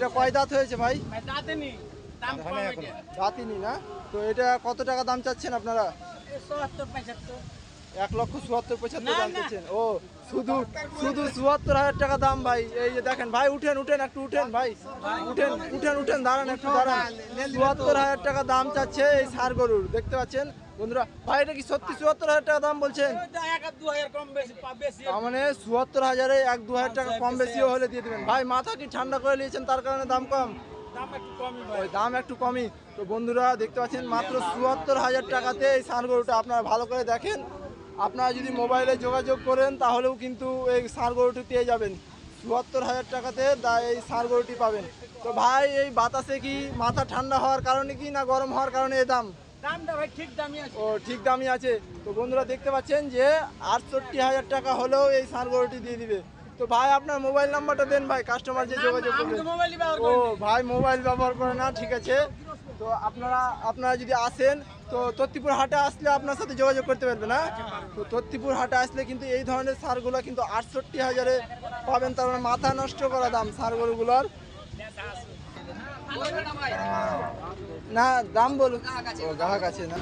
এটা কয় দাঁত হয়েছে ভাই নি তো এটা কত টাকা দাম চাচ্ছেন আপনারা এক লক্ষ চুয়াত্তর পঁচাত্তর দাম চাচ্ছেন ও শুধু শুধু চুয়াত্তর হাজার টাকা দাম ভাই এই যে দেখেন ভাই উঠেন উঠেন একটু উঠেন ভাই উঠেন উঠেন উঠেন দাঁড়ান একটু দাঁড়ান চুয়াত্তর হাজার টাকা দাম চাচ্ছে এই সার গরুর দেখতে পাচ্ছেন বন্ধুরা ভাই এটা কি সত্যি চুয়াত্তর হাজার টাকা দাম বলছেন? মানে চুয়াত্তর হাজারে এক দু হাজার টাকা কম বেশিও হলে দিয়ে দেবেন। ভাই, মাথা কি ঠান্ডা করে নিয়েছেন? তার কারণে দাম কম? দাম একটু কমই। তো বন্ধুরা, দেখতে পাচ্ছেন, মাত্র চুয়াত্তর হাজার টাকাতে এই সার গরুটা আপনারা ভালো করে দেখেন। আপনারা যদি মোবাইলে যোগাযোগ করেন, তাহলেও কিন্তু এই সার গরুটি পেয়ে যাবেন। চুয়াত্তর হাজার টাকাতে এই সার গরুটি পাবেন। তো ভাই, এই বাতাসে কি মাথা ঠান্ডা হওয়ার কারণে কি না গরম হওয়ার কারণে এই দাম? ও ঠিক দামই আছে। তো বন্ধুরা দেখতে পাচ্ছেন যে আটষট্টি হাজার টাকা হলেও এই সার গরুটি দিয়ে দিবে। তো ভাই আপনার মোবাইল নাম্বারটা দেন ভাই কাস্টমার যে যোগাযোগ করবে। ও ভাই মোবাইল ব্যবহার করে না ঠিক আছে। তো আপনারা আপনারা যদি আসেন তো তত্তিপুর হাটে আসলে আপনার সাথে যোগাযোগ করতে পারবে না। তো তত্তিপুর হাটে আসলে কিন্তু এই ধরনের সারগুলো কিন্তু আটষট্টি হাজারে পাবেন তার মানে মাথা নষ্ট করা দাম সার গরুগুলোর না দাম বলুন গ্রাহক আছে না?